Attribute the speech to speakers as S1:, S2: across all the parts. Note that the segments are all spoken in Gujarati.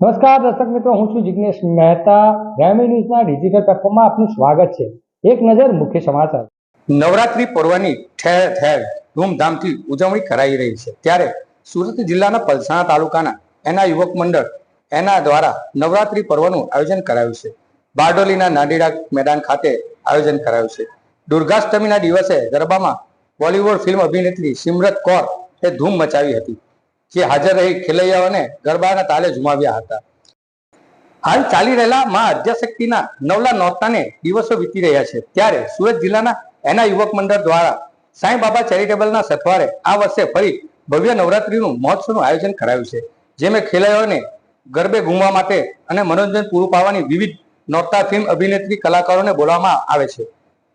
S1: નમસ્કાર દર્શક મિત્રો, હું છું જિજ્ઞેશ મહેતા. ગ્રામી ન્યૂઝના ડિજિટલ પ્લેટફોર્મમાં આપનું સ્વાગત છે. એક નજર મુખ્ય સમાચાર.
S2: નવરાત્રી પર્વની ઠેર ઠેર ધૂમધામથી ઉજવણી કરાઈ રહી છે. ત્યારે સુરત જિલ્લાના પલસાણા તાલુકાના એના યુવક મંડળ એના દ્વારા નવરાત્રી પર્વનું આયોજન કરાયું છે. બારડોલીના નાડીડા મેદાન ખાતે આયોજન કરાયું છે. દુર્ગાષ્ટમીના દિવસે ગરબામાં બોલિવૂડ ફિલ્મ અભિનેત્રી સિમરત કૌર એ ધૂમ મચાવી હતી. જે હાજર રહી ખેલૈયાઓને ગરબાના તાલે ઝુમાવ્યા હતા. હાલ ચાલી રહેલા મા અધ્યાશક્તિના નવલા નોરતાને દિવસો વીતી રહ્યા છે. ત્યારે સુરત જિલ્લાના એના યુવક મંડળ દ્વારા સાંઈ બાબા ચેરિટેબલના સથવારે આ વર્ષે ફરી ભવ્ય નવરાત્રીનું મહોત્સવનું આયોજન કરાયું છે, જેમાં ખેલૈયાઓને ગરબે ઘૂમવા માટે અને મનોરંજન પૂરું પાડવાની વિવિધ નોરતા, ફિલ્મ અભિનેત્રી, કલાકારોને બોલાવવામાં આવે છે.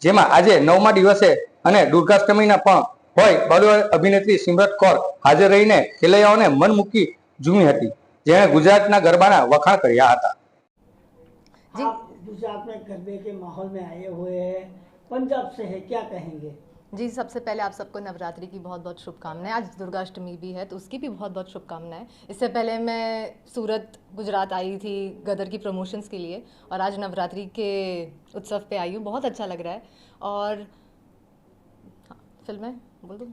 S2: જેમાં આજે નવમા દિવસે અને દુર્ગાષ્ટમીના પણ હોય બોલિવૂડ અભિનેત્રી સિમરત કૌર હાજર રહીને ખેલૈયાઓને મન મૂકી ઝૂમી હતી જેણે ગુજરાતના ગરબાના વખાણ કર્યા હતા
S3: जी
S4: आप गुजरात में गरबे के माहौल में आए हुए हैं पंजाब से है क्या कहेंगे
S3: जी सबसे पहले आप सबको नवरात्रि की बहुत बहुत शुभकामनाएं आज दुर्गाष्टमी भी है तो उसकी भी बहुत बहुत शुभकामनाएं इससे पहले मैं सूरत गुजरात आई थी गदर की प्रमोशंस के लिए और आज नवरात्रि के उत्सव पे आई हूँ बहुत अच्छा लग रहा है और हाँ फ़िल्में बोल दो।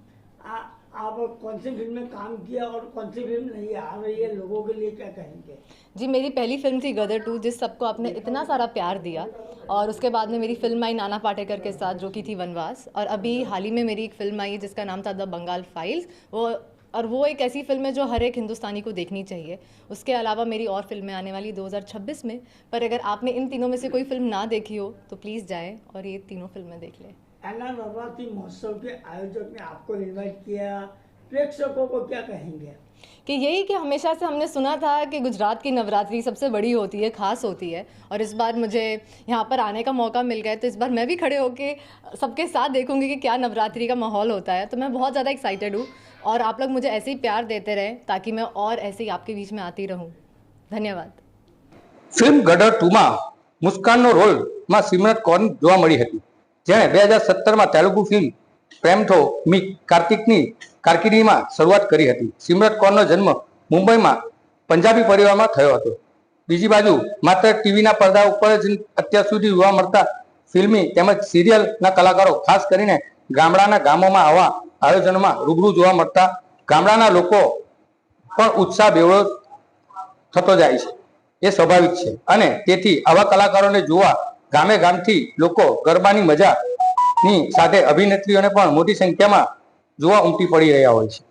S4: आ, आप कौन सी फ़िल्म में काम किया और कौन सी फ़िल्म नहीं आ रही है? लोगों के लिए क्या कहेंगे?
S3: जी मेरी पहली फ़िल्म थी गदर टू जिस सबको आपने इतना सारा प्यार दिया। और उसके बाद में मेरी फ़िल्म आई नाना पाटेकर के साथ जो कि थी वनवास। और अभी हाल ही में मेरी एक फ़िल्म आई है जिसका नाम था द बंगाल फाइल्स। वो और वो एक ऐसी फ़िल्म है जो हर एक हिंदुस्तानी को देखनी चाहिए। उसके अलावा मेरी और फ़िल्में आने वाली 2026 में। पर अगर आपने इन तीनों में से कोई फ़िल्म ना देखी हो तो प्लीज़ जाएँ और ये तीनों फ़िल्में देख लें।
S4: एना नवरात्रि महोत्सव के आयोजक ने आपको इनवाइट किया प्रेक्षकों को क्या कहेंगे
S3: कि यही कि हमेशा से हमने सुना था कि गुजरात की नवरात्रि सबसे बड़ी होती है ख़ास होती है और इस बार मुझे यहाँ पर आने का मौका मिल गया है, तो इस बार मैं भी खड़े होके सबके साथ देखूंगी कि क्या नवरात्रि का माहौल होता है तो मैं बहुत ज़्यादा एक्साइटेड हूँ और आप लोग मुझे ऐसे ही प्यार देते रहें ताकि मैं और ऐसे ही आपके बीच में आती रहूँ धन्यवाद
S2: ફિલ્મ ગદર ટુમાં મુસ્કાનનો રોલમાં સિમરત કૌર જોવા મળી હતી જેણે બે હજાર સત્તરમાં તેલુગુ ફિલ્મ પ્રેમથો મી કાર્તિકની કારકિર્દીમાં શરૂઆત કરી હતી. સિમરત કૌરનો જન્મ મુંબઈમાં પંજાબી પરિવારમાં થયો હતો. બીજી બાજુ માત્ર ટીવીના પડદા ઉપર જ અત્યાર સુધી જોવા મળતા ફિલ્મી તેમજ સિરિયલના કલાકારો ખાસ કરીને ગામડાના ગામોમાં આવા આયોજનોમાં રૂબરૂ જોવા મળતા ગામડાના લોકો પણ ઉત્સાહ બેવડો થતો જાય છે. એ સ્વાભાવિક છે. અને તેથી આવા કલાકારોને જોવા ગામે ગામથી લોકો ગરબાની મજાની સાથે અભિનેત્રીઓને પણ મોટી સંખ્યામાં જોવા ઉમટી પડી રહ્યા હોય છે.